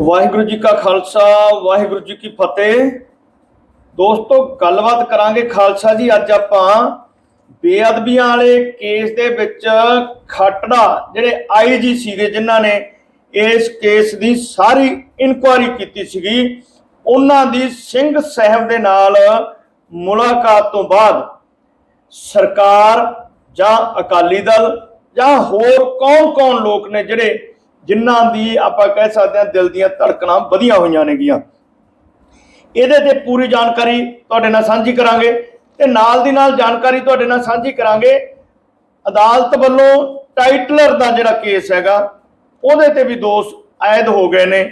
ਵਾਹਿਗੁਰੂ ਜੀ ਕਾ ਖਾਲਸਾ, ਵਾਹਿਗੁਰੂ ਜੀ ਕੀ ਫਤਿਹ। ਦੋਸਤੋ, ਗੱਲਬਾਤ ਕਰਾਂਗੇ ਖਾਲਸਾ ਜੀ। ਅੱਜ ਆਪਾਂ ਬੇਅਦਬੀਆਂ ਵਾਲੇ ਕੇਸ ਦੇ ਵਿੱਚ ਖੱਟੜਾ, ਜਿਹੜੇ ਆਈਜੀ ਸੀਗੇ ਜਿਨ੍ਹਾਂ ਨੇ ਇਸ ਕੇਸ ਦੀ ਸਾਰੀ ਇਨਕੁਆਇਰੀ ਕੀਤੀ ਸੀਗੀ, ਉਹਨਾਂ ਦੀ ਸਿੰਘ ਸਾਹਿਬ ਦੇ ਨਾਲ ਮੁਲਾਕਾਤ ਤੋਂ ਬਾਅਦ ਸਰਕਾਰ ਜਾਂ ਅਕਾਲੀ ਦਲ ਜਾਂ ਹੋਰ ਕੌਣ-ਕੌਣ ਲੋਕ ਨੇ ਜਿਹੜੇ ਜਿਨ੍ਹਾਂ ਦੀ ਆਪਾਂ ਕਹਿ ਸਕਦੇ ਹਾਂ ਦਿਲ ਦੀਆਂ ਧੜਕਣਾਂ ਵਧੀਆਂ ਹੋਈਆਂ ਨੇਗੀਆਂ। ਇਹਦੇ ਤੇ ਪੂਰੀ ਜਾਣਕਾਰੀ ਤੁਹਾਡੇ ਨਾਲ ਸਾਂਝੀ ਕਰਾਂਗੇ ਤੇ ਨਾਲ ਦੀ ਨਾਲ ਜਾਣਕਾਰੀ ਤੁਹਾਡੇ ਨਾਲ ਸਾਂਝੀ ਕਰਾਂਗੇ। ਅਦਾਲਤ ਵੱਲੋਂ ਟਾਈਟਲਰ ਦਾ ਜਿਹੜਾ ਕੇਸ ਹੈਗਾ ਉਹਦੇ ਤੇ ਵੀ ਦੋਸ਼ ਆਇਦ ਹੋ ਗਏ ਨੇ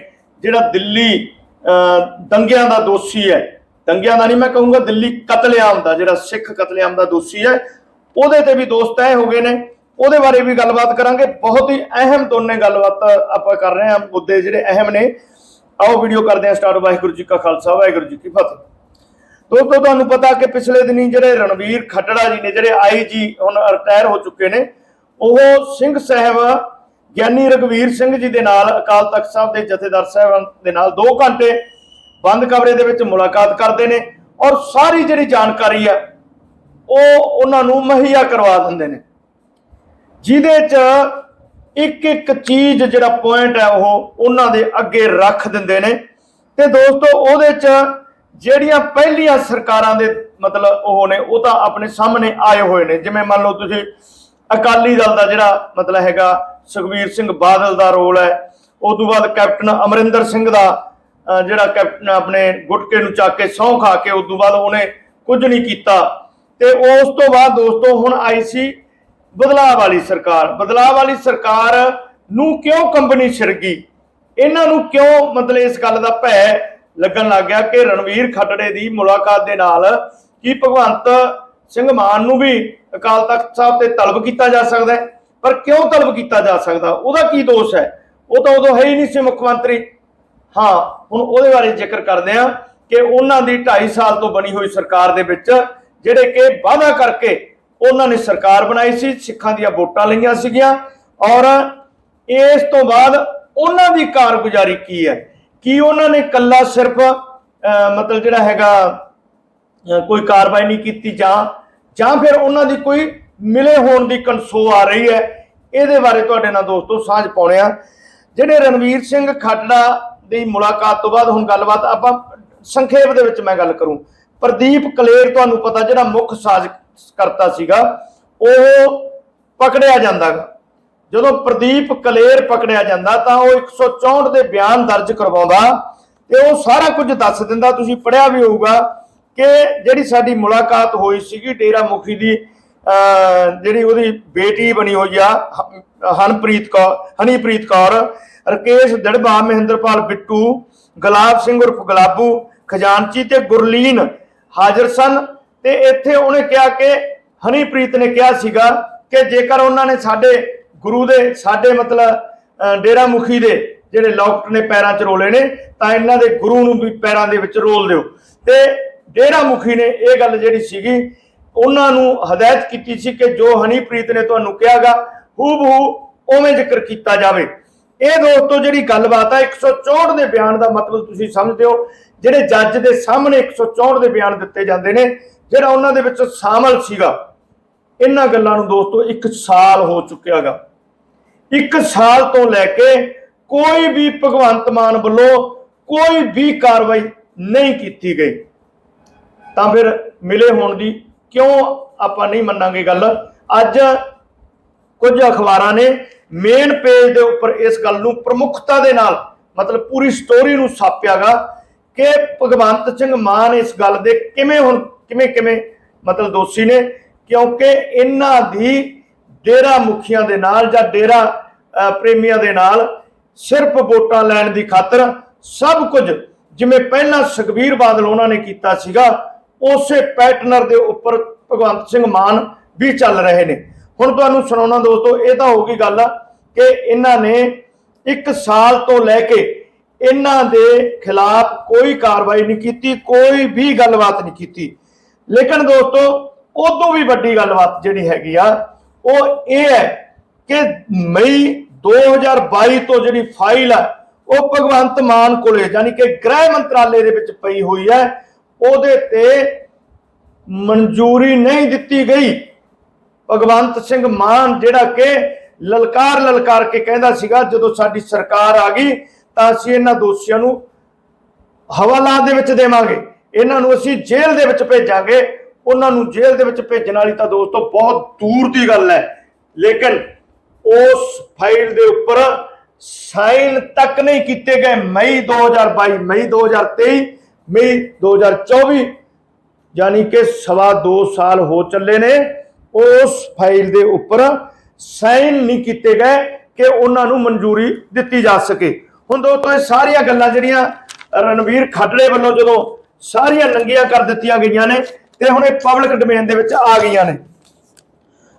ਜਿਹੜਾ ਦਿੱਲੀ ਅਹ, ਦੰਗਿਆਂ ਦਾ ਦੋਸ਼ੀ ਹੈ। ਦੰਗਿਆਂ ਦਾ ਨਹੀਂ ਮੈਂ ਕਹੂੰਗਾ ਦਿੱਲੀ ਕਤਲੇਆਮ ਦਾ ਜਿਹੜਾ ਸਿੱਖ ਕਤਲੇਆਮ ਦਾ ਦੋਸ਼ੀ ਹੈ ਉਹਦੇ ਤੇ ਵੀ ਦੋਸ਼ ਤੈਅ ਹੋ ਗਏ ਨੇ। ਉਹਦੇ ਬਾਰੇ ਵੀ ਗੱਲਬਾਤ ਕਰਾਂਗੇ। ਬਹੁਤ ਹੀ ਅਹਿਮ ਦੋਨੇ ਗੱਲਬਾਤ ਆਪਾਂ ਕਰ ਰਹੇ ਹਾਂ। ਮੁੱਦੇ ਜਿਹੜੇ ਅਹਿਮ ਨੇ, ਆਓ ਵੀਡੀਓ ਕਰਦੇ ਹਾਂ ਸਟਾਰਟ ਵਾਹਿਗੁਰੂ ਜੀ ਕਾ ਖਾਲਸਾ, ਵਾਹਿਗੁਰੂ ਜੀ ਕੀ ਫਤਿਹ। ਦੋਸਤੋ, ਤੁਹਾਨੂੰ ਪਤਾ ਕਿ ਪਿਛਲੇ ਦਿਨੀ ਜਿਹੜੇ ਰਣਵੀਰ ਖੱਟੜਾ ਜੀ ਨੇ, ਜਿਹੜੇ ਆਈਜੀ ਹੁਣ ਰਿਟਾਇਰ ਹੋ ਚੁੱਕੇ ਨੇ, ਉਹ ਸਿੰਘ ਸਾਹਿਬ, ਗਿਆਨੀ ਰਗਵੀਰ ਸਿੰਘ ਜੀ ਦੇ ਨਾਲ, ਅਕਾਲ ਤਖਤ ਸਾਹਿਬ ਦੇ ਜਥੇਦਾਰ ਸਾਹਿਬ ਦੇ ਨਾਲ 2 ਘੰਟੇ ਬੰਦ ਕਮਰੇ ਦੇ ਵਿੱਚ ਮੁਲਾਕਾਤ ਕਰਦੇ ਨੇ ਔਰ ਸਾਰੀ ਜਿਹੜੀ ਜਾਣਕਾਰੀ ਆ, ਉਹ ਉਹਨਾਂ ਨੂੰ ਮੁਹੱਈਆ ਕਰਵਾ ਦਿੰਦੇ ਨੇ। ਜਿਹਦੇ ਚ ਇੱਕ ਇੱਕ ਚੀਜ਼ ਜਿਹੜਾ ਪੁਆਇੰਟ ਹੈ ਉਹ ਉਹਨਾਂ ਦੇ ਅੱਗੇ ਰੱਖ ਦਿੰਦੇ ਨੇ। ਤੇ ਦੋਸਤੋ ਉਹਦੇ ਚ ਜਿਹੜੀਆਂ ਪਹਿਲੀਆਂ ਸਰਕਾਰਾਂ ਦੇ ਮਤਲਬ ਉਹ ਨੇ, ਉਹ ਤਾਂ ਆਪਣੇ ਸਾਹਮਣੇ ਆਏ ਹੋਏ ਨੇ। ਜਿਵੇਂ ਮੰਨ ਲਓ ਤੁਸੀਂ ਅਕਾਲੀ ਦਲ ਦਾ ਜਿਹੜਾ ਮਤਲਬ ਹੈਗਾ ਸੁਖਬੀਰ ਸਿੰਘ ਬਾਦਲ ਦਾ ਰੋਲ ਹੈ। ਉਸ ਤੋਂ ਬਾਅਦ ਕੈਪਟਨ ਅਮਰਿੰਦਰ ਸਿੰਘ ਦਾ ਜਿਹੜਾ ਕੈਪਟਨ ਆਪਣੇ ਗੁਟਕੇ ਨੂੰ ਚੱਕ ਕੇ ਸਹੁੰ ਖਾ ਕੇ ਉਸ ਤੋਂ ਬਾਅਦ ਉਹਨੇ ਕੁਝ ਨਹੀਂ ਕੀਤਾ। ਤੇ ਉਸ ਤੋਂ ਬਾਅਦ ਦੋਸਤੋ ਹੁਣ ਆਈ ਸੀ ਬਦਲਾਅ ਵਾਲੀ ਸਰਕਾਰ, ਬਦਲਾਅ ਵਾਲੀ ਸਰਕਾਰ ਨੂੰ ਕਿਉਂ ਕੰਬਣੀ ਛਿੜ ਗਈ? ਇਹਨਾਂ ਨੂੰ ਕਿਉਂ ਮਤਲਬ ਇਸ ਗੱਲ ਦਾ ਭੈ ਲੱਗਣ ਲੱਗ ਗਿਆ ਕਿ ਰਣਵੀਰ ਖੱਟੜੇ ਦੀ ਮੁਲਾਕਾਤ ਦੇ ਨਾਲ ਕੀ ਭਗਵੰਤ ਸਿੰਘ ਮਾਨ ਨੂੰ ਵੀ ਅਕਾਲ ਤਖਤ ਸਾਹਿਬ ਤੇ ਤਲਬ ਕੀਤਾ ਜਾ ਸਕਦਾ ਹੈ? ਪਰ ਕਿਉਂ ਤਲਬ ਕੀਤਾ ਜਾ ਸਕਦਾ? ਉਹਦਾ ਕੀ ਦੋਸ਼ ਹੈ? ਉਹ ਤਾਂ ਉਦੋਂ ਹੈ ਹੀ ਨਹੀਂ ਸੀ ਮੁੱਖ ਮੰਤਰੀ। ਹਾਂ, ਹੁਣ ਉਹਦੇ ਬਾਰੇ ਜ਼ਿਕਰ ਕਰਦੇ ਆ ਕਿ ਉਹਨਾਂ ਦੀ 2.5 ਸਾਲ ਤੋਂ ਬਣੀ ਹੋਈ ਸਰਕਾਰ ਦੇ ਵਿੱਚ ਜਿਹੜੇ ਕਿ ਵਾਅਦਾ ਕਰਕੇ ਉਹਨਾਂ ਨੇ ਸਰਕਾਰ ਬਣਾਈ ਸੀ, ਸਿੱਖਾਂ ਦੀਆਂ ਵੋਟਾਂ ਲਈਆਂ ਸੀਗੀਆਂ ਔਰ ਇਸ ਤੋਂ ਬਾਅਦ ਉਹਨਾਂ ਦੀ ਕਾਰਗੁਜ਼ਾਰੀ ਕੀ ਹੈ? ਕੀ ਉਹਨਾਂ ਨੇ ਕੱਲਾ ਸਿਰਫ ਮਤਲਬ ਜਿਹੜਾ ਹੈਗਾ ਕੋਈ ਕਾਰਵਾਈ ਨਹੀਂ ਕੀਤੀ ਜਾਂ ਜਾਂ ਫਿਰ ਉਹਨਾਂ ਦੀ ਕੋਈ ਮਿਲੇ ਹੋਣ ਦੀ ਕਨਸੋ ਆ ਰਹੀ ਹੈ? ਇਹਦੇ ਬਾਰੇ ਤੁਹਾਡੇ ਨਾਲ ਦੋਸਤੋ ਸਾਂਝ ਪਾਉਣੇ ਆ। ਜਿਹੜੇ ਰਣਵੀਰ ਸਿੰਘ ਖਾਟੜਾ ਦੀ ਮੁਲਾਕਾਤ ਤੋਂ ਬਾਅਦ ਹੁਣ ਗੱਲਬਾਤ ਆਪਾਂ ਸੰਖੇਪ ਦੇ ਵਿੱਚ ਮੈਂ ਗੱਲ ਕਰੂੰ। ਪ੍ਰਦੀਪ ਕਲੇਰ, ਤੁਹਾਨੂੰ ਪਤਾ ਜਿਹੜਾ ਮੁੱਖ ਸਾਜਕ ਕਰਤਾ ਸੀਗਾ, ਉਹ ਪਕੜਿਆ ਜਾਂਦਾ ਜਦੋਂ ਪ੍ਰਦੀਪ ਕਲੇਰ ਪਕੜਿਆ ਜਾਂਦਾ, ਤਾਂ ਉਹ 164 ਦੇ ਬਿਆਨ ਦਰਜ ਕਰਵਾਉਂਦਾ ਤੇ ਉਹ ਸਾਰਾ ਕੁਝ ਦੱਸ ਦਿੰਦਾ। ਤੁਸੀਂ ਪੜਿਆ ਵੀ ਹੋਊਗਾ ਕਿ ਜਿਹੜੀ ਸਾਡੀ ਮੁਲਾਕਾਤ ਹੋਈ ਸੀਗੀ ਡੇਰਾ ਮੁਖੀ ਦੀ, ਅਹ, ਜਿਹੜੀ ਉਹਦੀ ਬੇਟੀ ਬਣੀ ਹੋਈ ਆ ਹਨਪ੍ਰੀਤ ਕੌਰ, ਹਨੀਪ੍ਰੀਤ ਕੌਰ, ਰਕੇਸ਼ ਦੜਬਾ, ਮਹਿੰਦਰਪਾਲ ਬਿੱਟੂ, ਗੁਲਾਬ ਸਿੰਘ ਉਰਫ ਗੁਲਾਬੂ, ਖਜ਼ਾਨਚੀ ਤੇ ਗੁਰਲੀਨ ਹਾਜ਼ਰ ਸਨ। ਤੇ ਇੱਥੇ ਉਹਨੇ ਕਿਹਾ ਕਿ ਹਨੀਪ੍ਰੀਤ ਨੇ ਕਿਹਾ ਸੀਗਾ ਕਿ ਜੇਕਰ ਉਹਨਾਂ ਨੇ ਸਾਡੇ ਗੁਰੂ ਦੇ, ਸਾਡੇ ਮਤਲਬ ਡੇਰਾ ਮੁਖੀ ਦੇ ਜਿਹੜੇ ਲੋਕਟ ਨੇ ਪੈਰਾਂ 'ਚ ਰੋਲੇ ਨੇ, ਤਾਂ ਇਹਨਾਂ ਦੇ ਗੁਰੂ ਨੂੰ ਵੀ ਪੈਰਾਂ ਦੇ ਵਿੱਚ ਰੋਲ ਦਿਓ। ਤੇ ਡੇਰਾ ਮੁਖੀ ਨੇ ਇਹ ਗੱਲ ਜਿਹੜੀ ਸੀਗੀ, ਉਹਨਾਂ ਨੂੰ ਹਦਾਇਤ ਕੀਤੀ ਸੀ ਕਿ ਜੋ ਹਨੀਪ੍ਰੀਤ ਨੇ ਤੁਹਾਨੂੰ ਕਿਹਾਗਾ, ਹੂਬਹੂ ਉਵੇਂ ਜ਼ਿਕਰ ਕੀਤਾ ਜਾਵੇ। ਇਹ ਦੋਸਤੋ ਜਿਹੜੀ ਗੱਲਬਾਤ ਆ 164 ਦੇ ਬਿਆਨ ਦਾ ਮਤਲਬ ਤੁਸੀਂ ਸਮਝਦੇ ਹੋ, ਜਿਹੜੇ ਜੱਜ ਦੇ ਸਾਹਮਣੇ 164 ਦੇ ਬਿਆਨ ਦਿੱਤੇ ਜਾਂਦੇ ਨੇ ਜਿਹੜਾ ਉਹਨਾਂ ਦੇ ਵਿੱਚ ਸ਼ਾਮਲ ਸੀਗਾ, ਇਹਨਾਂ ਗੱਲਾਂ ਨੂੰ ਦੋਸਤੋ 1 ਸਾਲ ਹੋ ਚੁੱਕਿਆਗਾ। ਇੱਕ ਸਾਲ ਤੋਂ ਲੈ ਕੇ ਕੋਈ ਵੀ ਭਗਵੰਤ ਮਾਨ ਵੱਲੋਂ ਕੋਈ ਵੀ ਕਾਰਵਾਈ ਨਹੀਂ ਕੀਤੀ ਗਈ। ਤਾਂ ਫਿਰ ਮਿਲੇ ਹੋਣ ਦੀ ਕਿਉਂ ਆਪਾਂ ਨਹੀਂ ਮੰਨਾਂਗੇ ਗੱਲ? ਅੱਜ ਕੁਝ ਅਖਬਾਰਾਂ ਨੇ ਮੇਨ ਪੇਜ ਦੇ ਉੱਪਰ ਇਸ ਗੱਲ ਨੂੰ ਪ੍ਰਮੁੱਖਤਾ ਦੇ ਨਾਲ, ਮਤਲਬ ਪੂਰੀ ਸਟੋਰੀ ਨੂੰ ਛਾਪਿਆਗਾ ਕਿ ਭਗਵੰਤ ਸਿੰਘ ਮਾਨ ਇਸ ਗੱਲ ਦੇ ਕਿਵੇਂ ਹੁਣ ਕਿਵੇਂ ਕਿਵੇਂ ਮਤਲਬ ਦੋਸ਼ੀ ਨੇ, ਕਿਉਂਕਿ ਇਹਨਾਂ ਦੀ ਡੇਰਾ ਮੁਖੀਆਂ ਦੇ ਨਾਲ ਜਾਂ ਡੇਰਾ ਪ੍ਰੇਮੀਆਂ ਦੇ ਨਾਲ ਸਿਰਫ ਵੋਟਾਂ ਲੈਣ ਦੀ ਖਾਤਰ ਸਭ ਕੁਝ ਜਿਵੇਂ ਪਹਿਲਾਂ ਸੁਖਬੀਰ ਬਾਦਲ ਉਹਨਾਂ ਨੇ ਕੀਤਾ ਸੀਗਾ, ਉਸੇ ਪੈਟਰਨਰ ਦੇ ਉੱਪਰ ਭਗਵੰਤ ਸਿੰਘ ਮਾਨ ਵੀ ਚੱਲ ਰਹੇ ਨੇ। ਹੁਣ ਤੁਹਾਨੂੰ ਸੁਣਾਉਣਾ ਦੋਸਤੋ, ਇਹ ਤਾਂ ਹੋ ਗਈ ਗੱਲ ਆ ਕਿ ਇਹਨਾਂ ਨੇ ਇੱਕ ਸਾਲ ਤੋਂ ਲੈ ਕੇ ਇਹਨਾਂ ਦੇ ਖਿਲਾਫ ਕੋਈ ਕਾਰਵਾਈ ਨਹੀਂ ਕੀਤੀ, ਕੋਈ ਵੀ ਗੱਲਬਾਤ ਨਹੀਂ ਕੀਤੀ। ਲੇਕਿਨ ਦੋਸਤੋ, ਉਦੋਂ ਵੀ ਵੱਡੀ ਗੱਲਬਾਤ ਜਿਹੜੀ ਹੈਗੀ ਆ, ਉਹ ਇਹ ਹੈ ਕਿ ਮਈ 2022 ਤੋਂ ਜਿਹੜੀ ਫਾਈਲ ਆ, ਉਹ ਭਗਵੰਤ ਮਾਨ ਕੋਲੇ, ਯਾਨੀ ਕਿ ਗ੍ਰਹਿ ਮੰਤਰਾਲੇ ਦੇ ਵਿੱਚ ਪਈ ਹੋਈ ਹੈ, ਉਹਦੇ ਤੇ ਮਨਜ਼ੂਰੀ ਨਹੀਂ ਦਿੱਤੀ ਗਈ। ਭਗਵੰਤ ਸਿੰਘ ਮਾਨ ਜਿਹੜਾ ਕਿ ਲਲਕਾਰ ਲਲਕਾਰ ਕੇ ਕਹਿੰਦਾ ਸੀਗਾ, ਜਦੋਂ ਸਾਡੀ ਸਰਕਾਰ ਆ ਗਈ, ਤਾਂ ਅਸੀਂ ਇਹਨਾਂ ਦੋਸ਼ੀਆਂ ਨੂੰ ਹਵਾਲਾ ਦੇ ਵਿੱਚ ਦੇਵਾਂਗੇ। ਇਹਨਾਂ ਨੂੰ ਅਸੀਂ ਜੇਲ੍ਹ ਦੇ ਵਿੱਚ ਭੇਜਾਂਗੇ। ਉਹਨਾਂ ਨੂੰ ਜੇਲ੍ਹ ਦੇ ਵਿੱਚ ਭੇਜਣ ਵਾਲੀ ਤਾਂ ਦੋਸਤੋ ਬਹੁਤ ਦੂਰ ਦੀ ਗੱਲ ਹੈ। ਲੇਕਿਨ ਉਸ ਫਾਈਲ ਦੇ ਉੱਪਰ ਸਾਈਨ ਤੱਕ ਨਹੀਂ ਕੀਤੇ ਗਏ। ਮਈ 2022 ਮਈ 2023 ਮਈ 2024 ਯਾਨੀ ਕਿ ਸਵਾ ਦੋ ਸਾਲ ਹੋ ਚੱਲੇ ਨੇ। ਉਸ ਫਾਈਲ ਦੇ ਉੱਪਰ ਸਾਈਨ ਨਹੀਂ ਕੀਤੇ ਗਏ ਕਿ ਉਹਨਾਂ ਨੂੰ ਮਨਜ਼ੂਰੀ ਦਿੱਤੀ ਜਾ ਸਕੇ। ਹੁਣ ਦੋਸਤੋ ਇਹ ਸਾਰੀਆਂ ਗੱਲਾਂ ਜਿਹੜੀਆਂ ਰਣਵੀਰ ਖੱਟੜੇ ਵੱਲੋਂ ਜਦੋਂ ਸਾਰੀਆਂ ਨੰਗੀਆਂ ਕਰ ਦਿੱਤੀਆਂ ਗਈਆਂ ਨੇ ਤੇ ਹੁਣ ਇਹ ਪਬਲਿਕ ਡੋਮੇਨ ਦੇ ਵਿੱਚ ਆ ਗਈਆਂ ਨੇ।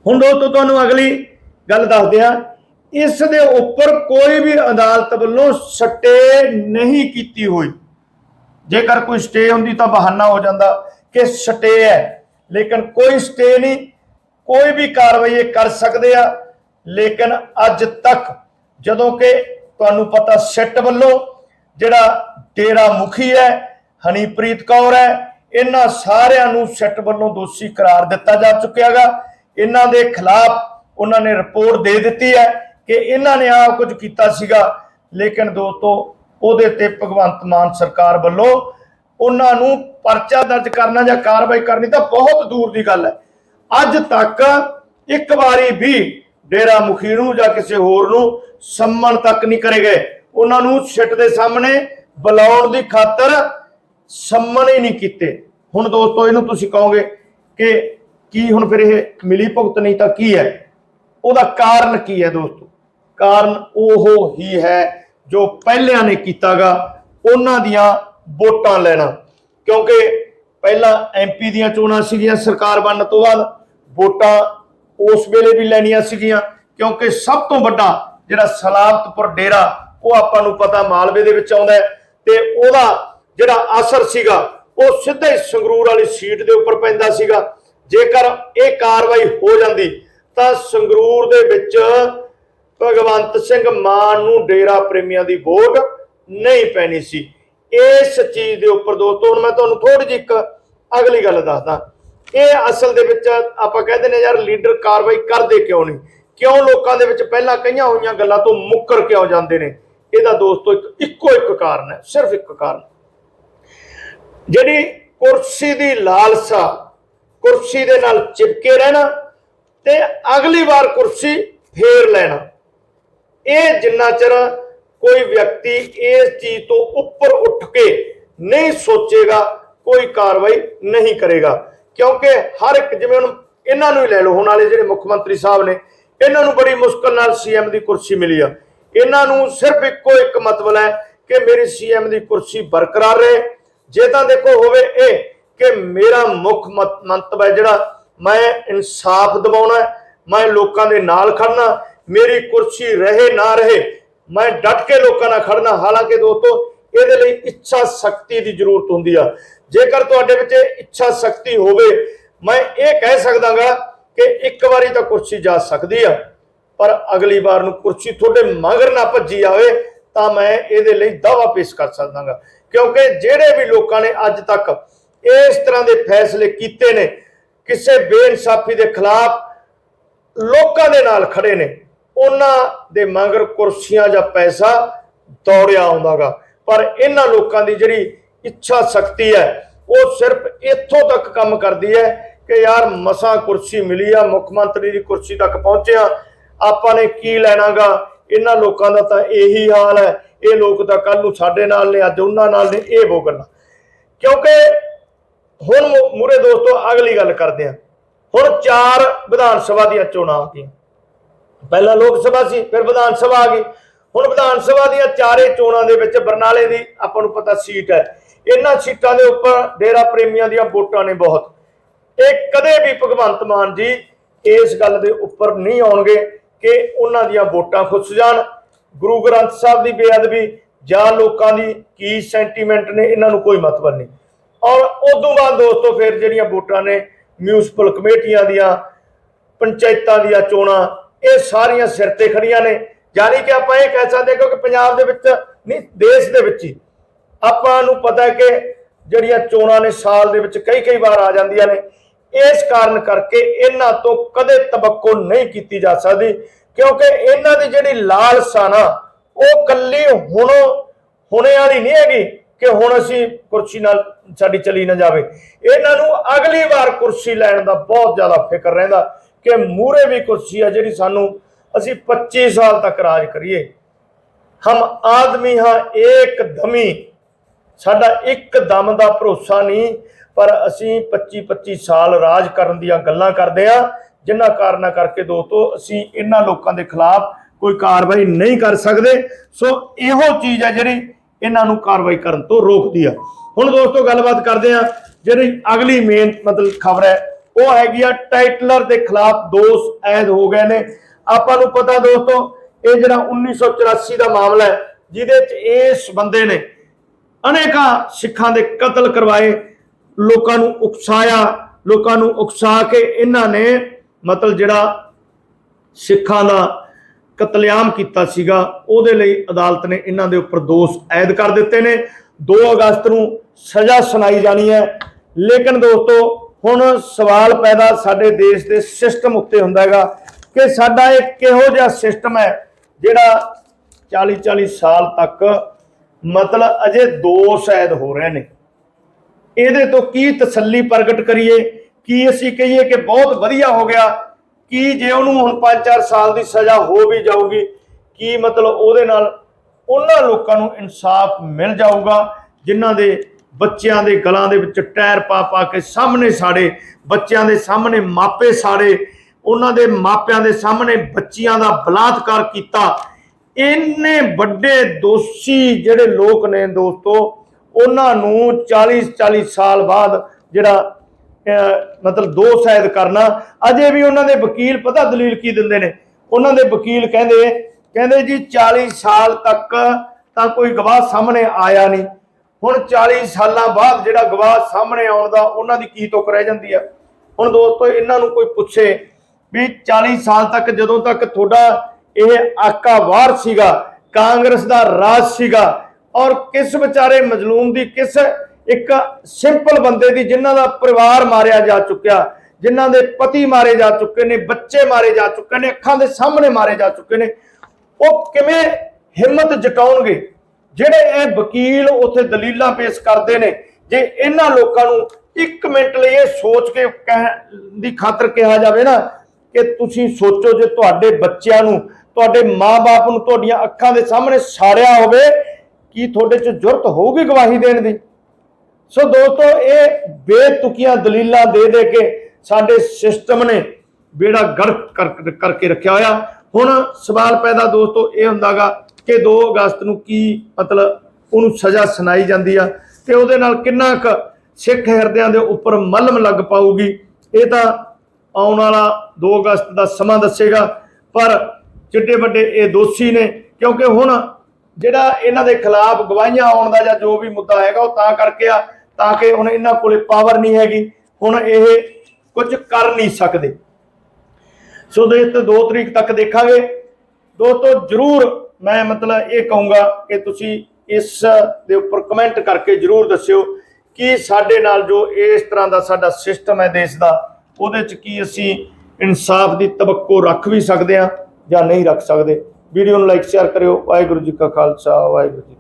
ਹੁਣ ਦੋਸਤੋ, ਤੁਹਾਨੂੰ ਅਗਲੀ ਗੱਲ ਦੱਸਦੇ ਆ ਇਸ ਦੇ ਉੱਪਰ ਕੋਈ ਵੀ ਅਦਾਲਤ ਵੱਲੋਂ ਸਟੇ ਨਹੀਂ ਕੀਤੀ ਹੋਈ। ਜੇਕਰ ਕੋਈ ਸਟੇ ਹੁੰਦੀ ਤਾਂ ਬਹਾਨਾ ਹੋ ਜਾਂਦਾ ਕਿ ਸਟੇ ਹੈ, ਲੇਕਿਨ ਕੋਈ ਸਟੇ ਨਹੀਂ, ਕੋਈ ਵੀ ਕਾਰਵਾਈ ਇਹ ਕਰ ਸਕਦੇ ਆ। ਲੇਕਿਨ ਅੱਜ ਤੱਕ ਜਦੋਂ ਕਿ ਤੁਹਾਨੂੰ ਪਤਾ ਸਿੱਟ ਵੱਲੋਂ ਜਿਹੜਾ ਡੇਰਾ ਮੁਖੀ ਹੈ ਹਨੀਪ੍ਰੀਤ ਕੌਰ ਹੈ। ਇਹਨਾਂ ਸਾਰਿਆਂ ਨੂੰ ਸੈੱਟ ਵੱਲੋਂ ਦੋਸ਼ੀ ਕਰਾਰ ਦਿੱਤਾ ਜਾ ਚੁੱਕਿਆਗਾ ਇਹਨਾਂ ਦੇ ਖਿਲਾਫ ਉਹਨਾਂ ਨੇ ਰਿਪੋਰਟ ਦੇ ਦਿੱਤੀ ਹੈ ਕਿ ਇਹਨਾਂ ਨੇ ਆ ਕੁਝ ਕੀਤਾ ਸੀਗਾ। ਲੇਕਿਨ ਦੋਸਤੋ, ਉਹਦੇ ਤੇ ਭਗਵੰਤ ਮਾਨ ਸਰਕਾਰ ਵੱਲੋਂ ਉਹਨਾਂ ਨੂੰ ਪਰਚਾ ਦਰਜ ਕਰਨਾ ਜਾਂ ਕਾਰਵਾਈ ਕਰਨੀ ਤਾਂ ਬਹੁਤ ਦੂਰ ਦੀ ਗੱਲ ਹੈ। ਅੱਜ ਤੱਕ ਇੱਕ ਵਾਰੀ ਵੀ ਡੇਰਾ ਮੁਖੀ ਨੂੰ ਜਾਂ ਕਿਸੇ ਹੋਰ ਨੂੰ ਸੰਮਨ ਤੱਕ ਨਹੀਂ ਕਰੇ ਗਏ। ਉਹਨਾਂ ਨੂੰ ਸਿੱਟ ਦੇ ਸਾਹਮਣੇ ਬੁਲਾਉਣ ਦੀ ਖਾਤਰ ਸੰਮਨ ਹੀ ਨਹੀਂ ਕੀਤੇ। ਹੁਣ ਦੋਸਤੋ, ਇਹਨੂੰ ਤੁਸੀਂ ਕਹੋਗੇ ਕਿ ਕੀ ਹੁਣ ਫਿਰ ਇਹ ਮਿਲੀ ਭੁਗਤ ਨਹੀਂ ਤਾਂ ਕੀ ਹੈ? ਉਹਦਾ ਕਾਰਨ ਕੀ ਹੈ ਦੋਸਤੋ? ਕਾਰਨ ਉਹ ਹੀ ਹੈ ਜੋ ਪਹਿਲਿਆਂ ਨੇ ਕੀਤਾਗਾ, ਉਹਨਾਂ ਦੀਆਂ ਵੋਟਾਂ ਲੈਣਾ। ਕਿਉਂਕਿ ਪਹਿਲਾਂ ਐਮਪੀ ਦੀਆਂ ਚੋਣਾਂ ਸੀਗੀਆਂ ਸਰਕਾਰ ਬਣਨ ਤੋਂ ਬਾਅਦ, ਵੋਟਾਂ ਉਸ ਵੇਲੇ ਵੀ ਲੈਣੀਆਂ ਸੀਗੀਆਂ। ਕਿਉਂਕਿ ਸਭ ਤੋਂ ਵੱਡਾ ਜਿਹੜਾ ਸਲਾਬਤਪੁਰ ਡੇਰਾ, ਉਹ ਆਪਾਂ ਨੂੰ ਪਤਾ ਮਾਲਵੇ ਦੇ ਵਿੱਚ ਆਉਂਦਾ ਹੈ ਤੇ ਉਹਦਾ ਜਿਹੜਾ ਅਸਰ ਸੀਗਾ, ਉਹ ਸਿੱਧੇ ਸੰਗਰੂਰ ਵਾਲੀ ਸੀਟ ਦੇ ਉੱਪਰ ਪੈਂਦਾ ਸੀਗਾ। ਜੇਕਰ ਇਹ ਕਾਰਵਾਈ ਹੋ ਜਾਂਦੀ, ਤਾਂ ਸੰਗਰੂਰ ਦੇ ਵਿੱਚ ਭਗਵੰਤ ਸਿੰਘ ਮਾਨ ਨੂੰ ਡੇਰਾ ਪ੍ਰੇਮੀਆਂ ਦੀ ਵੋਟ ਨਹੀਂ ਪੈਣੀ ਸੀ। ਇਸ ਚੀਜ਼ ਦੇ ਉੱਪਰ ਦੋਸਤੋ, ਹੁਣ ਮੈਂ ਤੁਹਾਨੂੰ ਥੋੜੀ ਜਿਹੀ ਇੱਕ ਅਗਲੀ ਗੱਲ ਦੱਸਦਾ। ਇਹ ਅਸਲ ਦੇ ਵਿੱਚ ਆਪਾਂ ਕਹਿੰਦੇ ਨੇ ਯਾਰ, ਲੀਡਰ ਕਾਰਵਾਈ ਕਰਦੇ ਕਿਉਂ ਨਹੀਂ? ਕਿਉਂ ਲੋਕਾਂ ਦੇ ਵਿੱਚ ਪਹਿਲਾਂ ਕਈਆਂ ਹੋਈਆਂ ਗੱਲਾਂ ਤੋਂ ਮੁੱਕਰ ਕਿਉਂ ਜਾਂਦੇ ਨੇ? ਇਹਦਾ ਦੋਸਤੋ ਇੱਕ ਇੱਕੋ ਇੱਕ ਕਾਰਨ ਹੈ, ਸਿਰਫ ਇੱਕ ਕਾਰਨ। ਜਿਹੜੀ ਕੁਰਸੀ ਦੀ ਲਾਲਸਾ ਕੁਰਸੀ ਦੇ ਨਾਲ ਚਿਪਕੇ ਰਹਿਣਾ ਤੇ ਅਗਲੀ ਵਾਰ ਕੁਰਸੀ ਫੇਰ ਲੈਣਾ। ਇਹ ਜਿੰਨਾ ਚਿਰ ਕੋਈ ਵਿਅਕਤੀ ਇਸ ਚੀਜ਼ ਤੋਂ ਉੱਪਰ ਉੱਠ ਕੇ ਨਹੀਂ ਸੋਚੇਗਾ, ਕੋਈ ਕਾਰਵਾਈ ਨਹੀਂ ਕਰੇਗਾ। ਕਿਉਂਕਿ ਹਰ ਇੱਕ ਜਿਵੇਂ ਹੁਣ ਇਹਨਾਂ ਨੂੰ ਹੀ ਲੈ ਲਓ, ਹੁਣ ਵਾਲੇ ਜਿਹੜੇ ਮੁੱਖ ਮੰਤਰੀ ਸਾਹਿਬ ਨੇ, ਇਹਨਾਂ ਨੂੰ ਬੜੀ ਮੁਸ਼ਕਲ ਨਾਲ ਸੀਐਮ ਦੀ ਕੁਰਸੀ ਮਿਲੀ ਆ। ਇਹਨਾਂ ਨੂੰ ਸਿਰਫ ਇੱਕੋ ਇੱਕ ਮਤਲਬ ਹੈ ਕਿ ਮੇਰੀ ਸੀਐਮ ਦੀ ਕੁਰਸੀ ਬਰਕਰਾਰ ਰਹੇ ਜੇ ਤਾਂ ਦੇਖੋ ਹੋਵੇ ਇਹ ਕਿ ਮੇਰਾ ਮੁੱਖ ਮੰਤਵ ਹੈ ਜਿਹੜਾ ਮੈਂ ਇਨਸਾਫ ਦਿਵਾਉਣਾ ਮੈਂ ਲੋਕਾਂ ਦੇ ਨਾਲ ਖੜਨਾ, ਮੇਰੀ ਕੁਰਸੀ ਰਹੇ ਨਾ ਰਹੇ, ਮੈਂ ਡਟ ਕੇ ਲੋਕਾਂ ਨਾਲ ਖੜਨਾ, ਹਾਲਾਂਕਿ ਦੋਸਤੋ ਇਹਦੇ ਲਈ ਇੱਛਾ ਸ਼ਕਤੀ ਦੀ ਜ਼ਰੂਰਤ ਹੁੰਦੀ ਆ। ਜੇਕਰ ਤੁਹਾਡੇ ਵਿੱਚ ਇੱਛਾ ਸ਼ਕਤੀ ਹੋਵੇ, ਮੈਂ ਇਹ ਕਹਿ ਸਕਦਾਗਾ ਕਿ ਇੱਕ ਵਾਰੀ ਤਾਂ ਕੁਰਸੀ ਜਾ ਸਕਦੀ ਆ, ਪਰ ਅਗਲੀ ਵਾਰ ਨੂੰ ਕੁਰਸੀ ਤੁਹਾਡੇ ਮਗਰ ਨਾ ਭੱਜੀ ਆਵੇ ਤਾਂ ਮੈਂ ਇਹਦੇ ਲਈ ਦਾਵਾ ਪੇਸ਼ ਕਰ ਸਕਦਾਗਾ। ਕਿਉਂਕਿ ਜਿਹੜੇ ਵੀ ਲੋਕਾਂ ਨੇ ਅੱਜ ਤੱਕ ਇਸ ਤਰ੍ਹਾਂ ਦੇ ਫੈਸਲੇ ਕੀਤੇ ਨੇ, ਕਿਸੇ ਬੇਇਨਸਾਫੀ ਦੇ ਖਿਲਾਫ ਲੋਕਾਂ ਦੇ ਨਾਲ ਖੜੇ ਨੇ, ਉਹਨਾਂ ਦੇ ਮਗਰ ਕੁਰਸੀਆਂ ਜਾਂ ਪੈਸਾ ਦੌੜਿਆ ਆਉਂਦਾਗਾ। ਪਰ ਇਹਨਾਂ ਲੋਕਾਂ ਦੀ ਜਿਹੜੀ ਇੱਛਾ ਸ਼ਕਤੀ ਹੈ, ਉਹ ਸਿਰਫ ਇੱਥੋਂ ਤੱਕ ਕੰਮ ਕਰਦੀ ਹੈ ਕਿ ਯਾਰ ਮਸਾਂ ਕੁਰਸੀ ਮਿਲੀ ਆ, ਮੁੱਖ ਮੰਤਰੀ ਦੀ ਕੁਰਸੀ ਤੱਕ ਪਹੁੰਚਿਆ ਆਪਾਂ ਨੇ ਕੀ ਲੈਣਾਗਾ? ਇਹਨਾਂ ਲੋਕਾਂ ਦਾ ਤਾਂ ਇਹੀ ਹਾਲ ਹੈ, ਇਹ ਲੋਕ ਤਾਂ ਕੱਲ ਨੂੰ ਸਾਡੇ ਨਾਲ ਨੇ, ਅੱਜ ਉਹਨਾਂ ਨਾਲ ਨੇ, ਇਹ ਉਹ ਗੱਲਾਂ। ਕਿਉਂਕਿ ਹੁਣ ਮੂਰੇ ਦੋਸਤੋ, ਅਗਲੀ ਗੱਲ ਕਰਦੇ ਹਾਂ। ਹੁਣ ਚਾਰ ਵਿਧਾਨ ਸਭਾ ਦੀਆਂ ਚੋਣਾਂ ਆ ਗਈਆਂ। ਪਹਿਲਾਂ ਲੋਕ ਸਭਾ ਸੀ, ਫਿਰ ਵਿਧਾਨ ਸਭਾ ਆ ਗਈ। ਹੁਣ ਵਿਧਾਨ ਸਭਾ ਦੀਆਂ ਚਾਰੇ ਚੋਣਾਂ ਦੇ ਵਿੱਚ ਬਰਨਾਲੇ ਦੀ ਆਪਾਂ ਨੂੰ ਪਤਾ ਸੀਟ ਹੈ। ਇਹਨਾਂ ਸੀਟਾਂ ਦੇ ਉੱਪਰ ਡੇਰਾ ਪ੍ਰੇਮੀਆਂ ਦੀਆਂ ਵੋਟਾਂ ਨੇ ਬਹੁਤ। ਇਹ ਕਦੇ ਵੀ ਭਗਵੰਤ ਮਾਨ ਜੀ ਇਸ ਗੱਲ ਦੇ ਉੱਪਰ ਨਹੀਂ ਆਉਣਗੇ। ਕਿ ਉਹਨਾਂ ਦੀਆਂ ਵੋਟਾਂ ਖੁੱਸ ਜਾਣ। ਗੁਰੂ ਗ੍ਰੰਥ ਸਾਹਿਬ ਦੀ ਬੇਅਦਬੀ ਜਾਂ ਲੋਕਾਂ ਦੀ ਕੀ ਸੈਂਟੀਮੈਂਟ ਨੇ, ਇਹਨਾਂ ਨੂੰ ਕੋਈ ਮਤਲਬ ਨਹੀਂ। ਔਰ ਉਦੋਂ ਬਾਅਦ ਦੋਸਤੋ ਫਿਰ ਜਿਹੜੀਆਂ ਵੋਟਾਂ ਨੇ ਮਿਊਨਿਸਪਲ ਕਮੇਟੀਆਂ ਦੀਆਂ, ਪੰਚਾਇਤਾਂ ਦੀਆਂ ਚੋਣਾਂ, ਇਹ ਸਾਰੀਆਂ ਸਿਰ ਤੇ ਖੜੀਆਂ ਨੇ। ਯਾਨੀ ਕਿ ਆਪਾਂ ਇਹ ਕਹਿ ਸਕਦੇ ਹਾਂ ਕਿਉਂਕਿ ਪੰਜਾਬ ਦੇ ਵਿੱਚ ਨਹੀਂ, ਦੇਸ਼ ਦੇ ਵਿੱਚ ਹੀ। ਆਪਾਂ ਨੂੰ ਪਤਾ ਹੈ ਕਿ ਜਿਹੜੀਆਂ ਚੋਣਾਂ ਨੇ, ਸਾਲ ਦੇ ਵਿੱਚ ਕਈ ਕਈ ਵਾਰ ਆ ਜਾਂਦੀਆਂ ਨੇ। ਇਸ ਕਾਰਨ ਕਰਕੇ ਇਹਨਾਂ ਤੋਂ ਕਦੇ ਤਬੱਕੋ ਨਹੀਂ ਕੀਤੀ ਜਾ ਸਕਦੀ, ਕਿਉਂਕਿ ਇਹਨਾਂ ਦੀ ਜਿਹੜੀ ਲਾਲਸਾ ਨਾ, ਉਹ ਕੱਲੀ ਹੁਣ, ਹੁਣੇ ਵਾਲੀ ਨਹੀਂ ਹੈਗੀ ਕਿ ਹੁਣ ਅਸੀਂ ਕੁਰਸੀ ਨਾਲ ਸਾਡੀ ਚਲੀ ਨਾ ਜਾਵੇ। ਇਹਨਾਂ ਨੂੰ ਅਗਲੀ ਵਾਰ ਕੁਰਸੀ ਲੈਣ ਦਾ ਬਹੁਤ ਜ਼ਿਆਦਾ ਫਿਕਰ ਰਹਿੰਦਾ ਕਿ ਮੂਰੇ ਵੀ ਕੁਰਸੀ ਆ ਜਿਹੜੀ ਸਾਨੂੰ ਅਸੀਂ 25 ਸਾਲ ਤੱਕ ਰਾਜ ਕਰੀਏ। ਹਮ ਆਦਮੀ ਹਾਂ ਏਕ ਦਮੀ ਸਾਡਾ ਇੱਕ ਦਮ ਦਾ ਭਰੋਸਾ ਨਹੀਂ ਪਰ ਅਸੀਂ 25 25 ਸਾਲ ਰਾਜ ਕਰਨ ਦੀਆਂ ਗੱਲਾਂ ਕਰਦੇ ਆ ਜਿਨ੍ਹਾਂ ਕਾਰਨਾਂ ਕਰਕੇ ਦੋਸਤੋ ਅਸੀਂ ਇਹਨਾਂ ਲੋਕਾਂ ਦੇ ਖਿਲਾਫ ਕੋਈ ਕਾਰਵਾਈ ਨਹੀਂ ਕਰ ਸਕਦੇ। ਸੋ ਇਹੋ ਚੀਜ਼ ਹੈ ਜਿਹੜੀ ਇਹਨਾਂ ਨੂੰ ਕਾਰਵਾਈ ਕਰਨ ਤੋਂ ਰੋਕਦੀ ਆ। ਹੁਣ ਦੋਸਤੋ ਗੱਲਬਾਤ ਕਰਦੇ ਆ ਜਿਹੜੀ ਅਗਲੀ ਮੇਨ ਮਤਲਬ ਖਬਰ ਹੈ, ਉਹ ਹੈਗੀ ਆ ਟਾਈਟਲਰ ਦੇ ਖਿਲਾਫ ਦੋਸ਼ ਐਦ ਹੋ ਗਏ ਨੇ। ਆਪਾਂ ਨੂੰ ਪਤਾ ਦੋਸਤੋ, ਇਹ ਜਿਹੜਾ 1984 ਦਾ ਮਾਮਲਾ ਹੈ, ਜਿਹਦੇ ਚ ਇਸ ਬੰਦੇ ਨੇ ਅਨੇਕਾਂ ਸਿੱਖਾਂ ਦੇ ਕਤਲ ਕਰਵਾਏ। ਲੋਕਾਂ ਨੂੰ ਉਕਸਾਇਆ, ਲੋਕਾਂ ਨੂੰ ਉਕਸਾ ਕੇ ਇਹਨਾਂ ਨੇ ਮਤਲਬ ਜਿਹੜਾ ਸਿੱਖਾਂ ਦਾ ਕਤਲੇਆਮ ਕੀਤਾ ਸੀਗਾ, ਉਹਦੇ ਲਈ ਅਦਾਲਤ ਨੇ ਇਹਨਾਂ ਦੇ ਉੱਪਰ ਦੋਸ਼ ਐਦ ਕਰ ਦਿੱਤੇ ਨੇ। 2 ਅਗਸਤ ਨੂੰ ਸਜ਼ਾ ਸੁਣਾਈ ਜਾਣੀ ਹੈ। ਲੇਕਿਨ ਦੋਸਤੋ, ਹੁਣ ਸਵਾਲ ਪੈਦਾ ਸਾਡੇ ਦੇਸ਼ ਦੇ ਸਿਸਟਮ ਉੱਤੇ ਹੁੰਦਾ ਹੈਗਾ ਕਿ ਸਾਡਾ ਇਹ ਕਿਹੋ ਜਿਹਾ ਸਿਸਟਮ ਹੈ ਜਿਹੜਾ 40 40 ਸਾਲ ਤੱਕ ਮਤਲਬ ਅਜੇ ਦੋ ਸ਼ਾਇਦ ਹੋ ਰਹੇ ਨੇ। ਇਹਦੇ ਤੋਂ ਕੀ ਤਸੱਲੀ ਪ੍ਰਗਟ ਕਰੀਏ? ਕੀ ਅਸੀਂ ਕਹੀਏ ਕਿ ਬਹੁਤ ਵਧੀਆ ਹੋ ਗਿਆ? ਕੀ ਜੇ ਉਹਨੂੰ ਹੁਣ 5-4 ਸਾਲ ਦੀ ਸਜ਼ਾ ਹੋ ਵੀ ਜਾਊਗੀ, ਕੀ ਮਤਲਬ ਉਹਦੇ ਨਾਲ ਉਹਨਾਂ ਲੋਕਾਂ ਨੂੰ ਇਨਸਾਫ ਮਿਲ ਜਾਊਗਾ, ਜਿਨ੍ਹਾਂ ਦੇ ਬੱਚਿਆਂ ਦੇ ਗਲਾਂ ਦੇ ਵਿੱਚ ਟਾਇਰ ਪਾ ਪਾ ਕੇ ਸਾਹਮਣੇ ਸਾੜੇ, ਬੱਚਿਆਂ ਦੇ ਸਾਹਮਣੇ ਮਾਪੇ ਸਾੜੇ, ਉਹਨਾਂ ਦੇ ਮਾਪਿਆਂ ਦੇ ਸਾਹਮਣੇ ਬੱਚਿਆਂ ਦਾ ਬਲਾਤਕਾਰ ਕੀਤਾ। ਇੰਨੇ ਵੱਡੇ ਦੋਸ਼ੀ ਜਿਹੜੇ ਲੋਕ ਨੇ ਦੋਸਤੋ ਉਹਨਾਂ ਨੂੰ 40 40 ਸਾਲ ਬਾਅਦ ਜਿਹੜਾ ਮਤਲਬ ਦੋ ਸ਼ਾਇਦ ਕਰਨਾ, ਅਜੇ ਵੀ ਉਹਨਾਂ ਦੇ ਵਕੀਲ ਪਤਾ ਦਲੀਲ ਕੀ ਦਿੰਦੇ ਨੇ? ਉਹਨਾਂ ਦੇ ਵਕੀਲ ਕਹਿੰਦੇ ਕਹਿੰਦੇ ਜੀ 40 ਸਾਲ ਤੱਕ ਤਾਂ ਕੋਈ ਗਵਾਹ ਸਾਹਮਣੇ ਆਇਆ ਨਹੀਂ। ਹੁਣ 40 ਸਾਲਾਂ ਬਾਅਦ ਜਿਹੜਾ ਗਵਾਹ ਸਾਹਮਣੇ ਆਉਣ ਦਾ ਉਹਨਾਂ ਦੀ ਕੀ ਤੁਕ ਰਹਿ ਜਾਂਦੀ ਆ? ਹੁਣ ਦੋਸਤੋ, ਇਹਨਾਂ ਨੂੰ ਕੋਈ ਪੁੱਛੇ ਵੀ 40 ਸਾਲ ਤੱਕ ਜਦੋਂ ਤੱਕ ਤੁਹਾਡਾ ਇਹ ਆਕਾ ਵਾਰ ਸੀਗਾ, ਕਾਂਗਰਸ ਦਾ ਰਾਜ ਸੀਗਾ ਔਰ ਕਿਸ ਵਿਚਾਰੇ ਮਜ਼ਲੂਮ ਦੀ ਕਿਸ ਇੱਕ ਸਿੰਪਲ ਬੰਦੇ ਦੀ ਜਿਨ੍ਹਾਂ ਦਾ ਪਰਿਵਾਰ ਮਾਰਿਆ ਜਾ ਚੁੱਕਿਆ, ਜਿਨ੍ਹਾਂ ਦੇ ਪਤੀ ਮਾਰੇ ਜਾ ਚੁੱਕੇ ਨੇ, ਬੱਚੇ ਮਾਰੇ ਜਾ ਚੁੱਕੇ ਨੇ, ਅੱਖਾਂ ਦੇ ਸਾਹਮਣੇ ਮਾਰੇ ਜਾ ਚੁੱਕੇ ਨੇ, ਉਹ ਕਿਵੇਂ ਹਿੰਮਤ ਜਟਾਉਣਗੇ? ਜਿਹੜੇ ਇਹ ਵਕੀਲ ਉੱਥੇ ਦਲੀਲਾਂ ਪੇਸ਼ ਕਰਦੇ ਨੇ, ਜੇ ਇਹਨਾਂ ਲੋਕਾਂ ਨੂੰ ਇੱਕ ਮਿੰਟ ਲਈ ਇਹ ਸੋਚ ਕੇ ਕਹਿ- ਦੀ ਖਾਤਰ ਕਿਹਾ ਜਾਵੇ ਨਾ ਕਿ ਤੁਸੀਂ ਸੋਚੋ ਜੇ ਤੁਹਾਡੇ ਬੱਚਿਆਂ ਨੂੰ, ਤੁਹਾਡੇ ਮਾਪੇ ਨੂੰ ਤੁਹਾਡੀਆਂ ਅੱਖਾਂ ਦੇ ਸਾਹਮਣੇ ਸਾੜਿਆ ਹੋਵੇ ਕੀ ਤੁਹਾਡੇ 'ਚ ਜੁਰਤ ਹੋਊਗੀ ਗਵਾਹੀ ਦੇਣ ਦੀ? ਸੋ ਦੋਸਤੋ, ਇਹ ਬੇਤੁਕੀਆਂ ਦਲੀਲਾਂ ਦੇ ਦੇ ਕੇ ਸਾਡੇ ਸਿਸਟਮ ਨੇ ਬੇੜਾ ਗਰਕ ਕਰਕੇ ਰੱਖਿਆ ਹੋਇਆ। ਹੁਣ ਸਵਾਲ ਪੈਦਾ ਦੋਸਤੋ ਇਹ ਹੁੰਦਾਗਾ ਕਿ 2 ਅਗਸਤ ਨੂੰ ਕੀ ਮਤਲਬ ਉਹਨੂੰ ਸਜ਼ਾ ਸੁਣਾਈ ਜਾਂਦੀ ਆ ਤੇ ਉਹਦੇ ਨਾਲ ਕਿੰਨਾ ਕੁ ਸਿੱਖ ਹਿਰਦਿਆਂ ਦੇ ਉੱਪਰ ਮਲਮ ਲੱਗ ਪਾਊਗੀ, ਇਹ ਤਾਂ ਆਉਣ ਵਾਲਾ 2 ਅਗਸਤ ਦਾ ਸਮਾਂ ਦੱਸੇਗਾ। ਪਰ ਚਿੱਟੇ ਵੱਡੇ ਇਹ ਦੋਸ਼ੀ ਨੇ ਕਿਉਂਕਿ ਹੁਣ ਜਿਹੜਾ ਇਹਨਾਂ ਦੇ ਖਿਲਾਫ ਗਵਾਹੀਆਂ ਆਉਣ ਦਾ ਜਾਂ ਜੋ ਵੀ ਮੁੱਦਾ ਹੈਗਾ ਉਹ ਤਾਂ ਕਰਕੇ ਆ, ਤਾਂ ਕਿ ਹੁਣ ਇਹਨਾਂ ਕੋਲੇ ਪਾਵਰ ਨਹੀਂ ਹੈਗੀ, ਹੁਣ ਇਹ ਕੁਝ ਕਰ ਨਹੀਂ ਸਕਦੇ। ਸੋ ਦੇ ਤੇ 2 ਤਰੀਕ ਤੱਕ ਦੇਖਾਂਗੇ। ਦੋਸਤੋ, ਜਰੂਰ ਮੈਂ ਮਤਲਬ ਇਹ ਕਹੂੰਗਾ ਕਿ ਤੁਸੀਂ ਇਸ ਦੇ ਉੱਪਰ ਕਮੈਂਟ ਕਰਕੇ ਜਰੂਰ ਦੱਸਿਓ ਕਿ ਸਾਡੇ ਨਾਲ ਜੋ ਇਸ ਤਰ੍ਹਾਂ ਦਾ ਸਾਡਾ ਸਿਸਟਮ ਹੈ ਦੇਸ਼ ਦਾ, ਉਹਦੇ ਚ ਕੀ ਅਸੀਂ ਇਨਸਾਫ ਦੀ ਤਵੱਕੋ ਰੱਖ ਵੀ ਸਕਦੇ ਹਾਂ ਜਾਂ ਨਹੀਂ ਰੱਖ ਸਕਦੇ। ਵੀਡੀਓ ਨੂੰ ਲਾਈਕ ਸ਼ੇਅਰ ਕਰਿਓ। ਵਾਹਿਗੁਰੂ ਜੀ ਕਾ ਖਾਲਸਾ ਵਾਹਿਗੁਰੂ ਜੀ